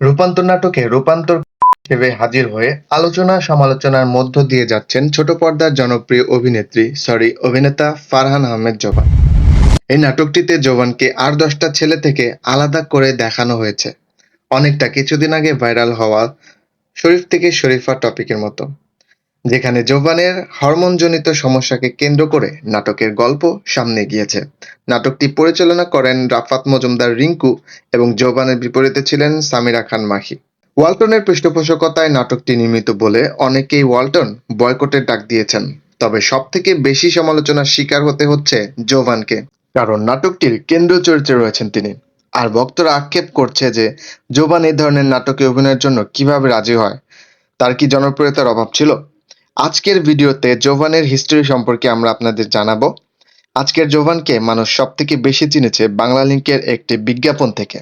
রূপান্তর নাটকে রূপান্তর হিসেবে হাজির হয়ে আলোচনা সমালোচনার মধ্য দিয়ে যাচ্ছেন ছোট পর্দার জনপ্রিয় অভিনেত্রী সরি অভিনেতা ফারহান আহমেদ জবান। এই নাটকটিতে জবানকে আর দশটা ছেলে থেকে আলাদা করে দেখানো হয়েছে। অনেকটা কিছুদিন আগে ভাইরাল হওয়া শরীফ থেকে শরীফা টপিকের মতো। যেখানে জোবানের হরমোনজনিত সমস্যাকে কেন্দ্র করে নাটকের গল্প সামনে গিয়েছে নাটকটি পরিচালনা করেন রাফাত মজুমদার রিঙ্কু এবং জোবানের বিপরীতে ছিলেন সামিরা খান মাহি। ওয়ালটনের পৃষ্ঠপোষকতায় নাটকটি নির্মিত বলে অনেকেই ওয়ালটন বয়কটের ডাক দিয়েছেন। তবে সবথেকে বেশি সমালোচনার শিকার হতে হচ্ছে জোভানকে কারণ নাটকটির কেন্দ্র চরিত্রে রয়েছেন তিনি। আর ভক্তরা আক্ষেপ করছে যে জোবান এই ধরনের নাটকে অভিনয়ের জন্য কীভাবে রাজি হয়, তার কি জনপ্রিয়তার অভাব ছিল? আজকের ভিডিওতে জোভানের হিস্টরি সম্পর্কে আমরা আপনাদের জানাব। আজকের জোভানকে মানুষ সব থেকে বেশি চিনেছে বাংলা লিঙ্কের একটি বিজ্ঞাপন থেকে।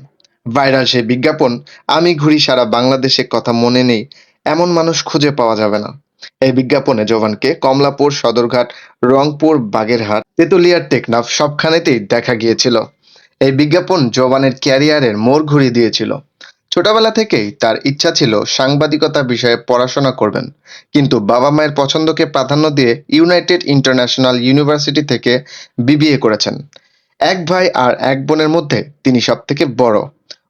ভাইরাল সেই বিজ্ঞাপন, আমি ঘুরি সারা বাংলাদেশে কথা মনে নেই, এমন মানুষ খুঁজে পাওয়া যাবে না। এই বিজ্ঞাপনে জোভানকে কমলাপুর, সদরঘাট, রংপুর, বাগেরহাট, তেতুলিয়ার টেকনাফ সবখানেতেই দেখা গিয়েছিল। এই বিজ্ঞাপন জোবানের ক্যারিয়ারের মোড় ঘুরিয়ে দিয়েছিল। ছোটবেলা থেকেই তার ইচ্ছা ছিল সাংবাদিকতা বিষয়ে পড়াশোনা করবেন। কিন্তু বাবা মায়ের পছন্দকে প্রাধান্য দিয়ে ইউনাইটেড ইন্টারন্যাশনাল ইউনিভার্সিটি থেকে বিবিএ করেছেন। এক ভাই আর এক বোনের মধ্যে তিনি সব থেকে বড়।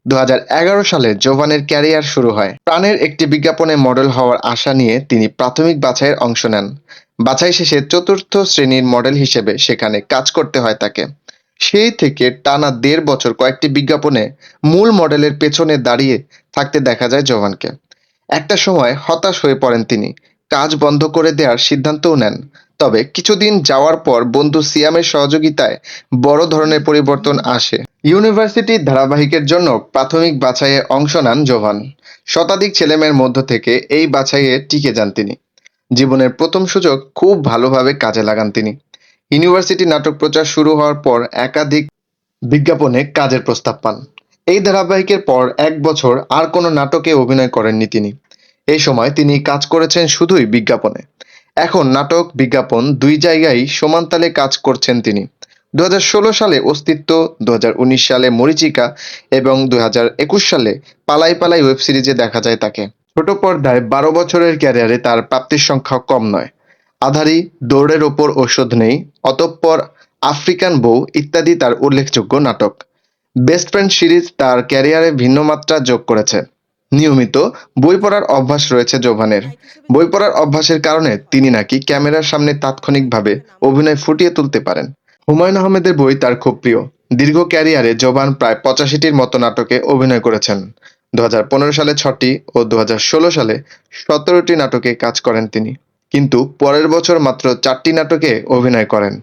দু হাজার এগারো সালে জোভানের ক্যারিয়ার শুরু হয়। প্রাণের একটি বিজ্ঞাপনে মডেল হওয়ার আশা নিয়ে তিনি প্রাথমিক বাছাইয়ের অংশ নেন। বাছাই শেষে চতুর্থ শ্রেণির মডেল হিসেবে সেখানে কাজ করতে হয় তাকে। সেই থেকে টানা দেড় বছর কয়েকটি বিজ্ঞাপনে মূল মডেলের পেছনে দাঁড়িয়ে থাকতে দেখা যায় জোভানকে একটা সময় হতাশ হয়ে পড়েন তিনি। কাজ বন্ধ করে দেওয়ার সিদ্ধান্তও নেন। তবে কিছুদিন যাওয়ার পর বন্ধু সিয়ামের সহযোগিতায় বড় ধরনের পরিবর্তন আসে। ইউনিভার্সিটি ধারাবাহিকের জন্য প্রাথমিক বাছাইয়ে অংশ নেন জোভান শতাধিক ছেলেমেয়ের মধ্য থেকে এই বাছাইয়ে টিকে যান তিনি। জীবনের প্রথম সুযোগ খুব ভালোভাবে কাজে লাগান তিনি। ইউনিভার্সিটি নাটক প্রচার শুরু হওয়ার পর একাধিক বিজ্ঞাপনে কাজের প্রস্তাব পান। এই ধারাবাহিকের পর এক বছর আর কোনো নাটকে অভিনয় করেননি তিনি। এই সময় তিনি কাজ করেছেন শুধুই বিজ্ঞাপনে। এখন নাটক, বিজ্ঞাপন দুই জায়গায় সমানতালে কাজ করছেন তিনি। দুহাজার ষোলো সালে অস্তিত্ব দু হাজার উনিশ সালে মরিচিকা এবং দু হাজার একুশ সালে পালাই পালাই ওয়েব সিরিজে দেখা যায় তাকে। ছোট পর্দায় বারো বছরের ক্যারিয়ারে তার প্রাপ্তির সংখ্যা কম নয়। আধারি দৌড়ের ওপর ঔষধ নেই, অতঃপর আফ্রিকান বউ ইত্যাদি তার উল্লেখযোগ্য নাটক। বেস্ট ফ্রেন্ড সিরিজ তার ক্যারিয়ারে ভিন্ন মাত্রা যোগ করেছে। নিয়মিত বই পড়ার অভ্যাস রয়েছে জোভানের বই পড়ার অভ্যাসের কারণে তিনি নাকি ক্যামেরার সামনে তাৎক্ষণিকভাবে অভিনয় ফুটিয়ে তুলতে পারেন। হুমায়ুন আহমেদের বই তার খুব প্রিয়। দীর্ঘ ক্যারিয়ারে জোবান প্রায় পঁচাশিটির মতো নাটকে অভিনয় করেছেন। দু হাজার পনেরো সালে ছটি ও দু হাজার ষোলো সালে সতেরোটি নাটকে কাজ করেন তিনি। কিন্তু পরের বছর মাত্র চারটি নাটকে অভিনয় করেন।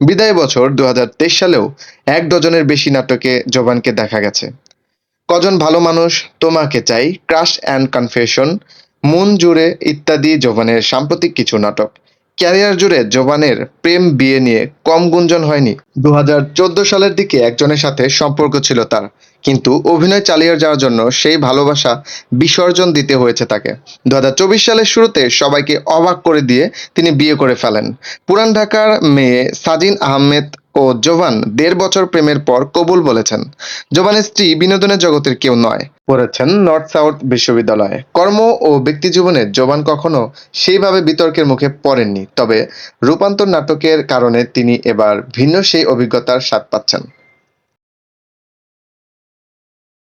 বিদায় বছর দু সালেও এক ডজনের বেশি নাটকে জোবানকে দেখা গেছে। কজন ভালো মানুষ তোমাকে চাই, ক্রাশ অ্যান্ড কনফেশন, মন জুড়ে ইত্যাদি জোবানের সাম্প্রতিক কিছু নাটক। ক্যারিয়ার জুড়ে জোবানের প্রেম বিয়ে নিয়ে কম গুঞ্জন হয়নি। দু হাজার চোদ্দ সালের দিকে একজনের সাথে সম্পর্ক ছিল তার। কিন্তু অভিনয় চালিয়ে যাওয়ার জন্য সেই ভালোবাসা বিসর্জন দিতে হয়েছে তাকে। দু হাজার চব্বিশ সালের শুরুতে সবাইকে অবাক করে দিয়ে তিনি বিয়ে করে ফেলেন। পুরান ঢাকার মেয়ে সাজিন আহমেদ ও জোভান দেড় বছর প্রেমের পর কবুল বলেছেন। জোভানের স্ত্রী বিনোদনের জগতের কেউ নয়, পড়েছেন নর্থ সাউথ বিশ্ববিদ্যালয়ে। কর্ম ও ব্যক্তি জীবনে জোবান কখনো সেইভাবে বিতর্কের মুখে পড়েননি, তবে রূপান্তর নাটকের কারণে তিনি এবার ভিন্ন সেই অভিজ্ঞতার স্বাদ পাচ্ছেন।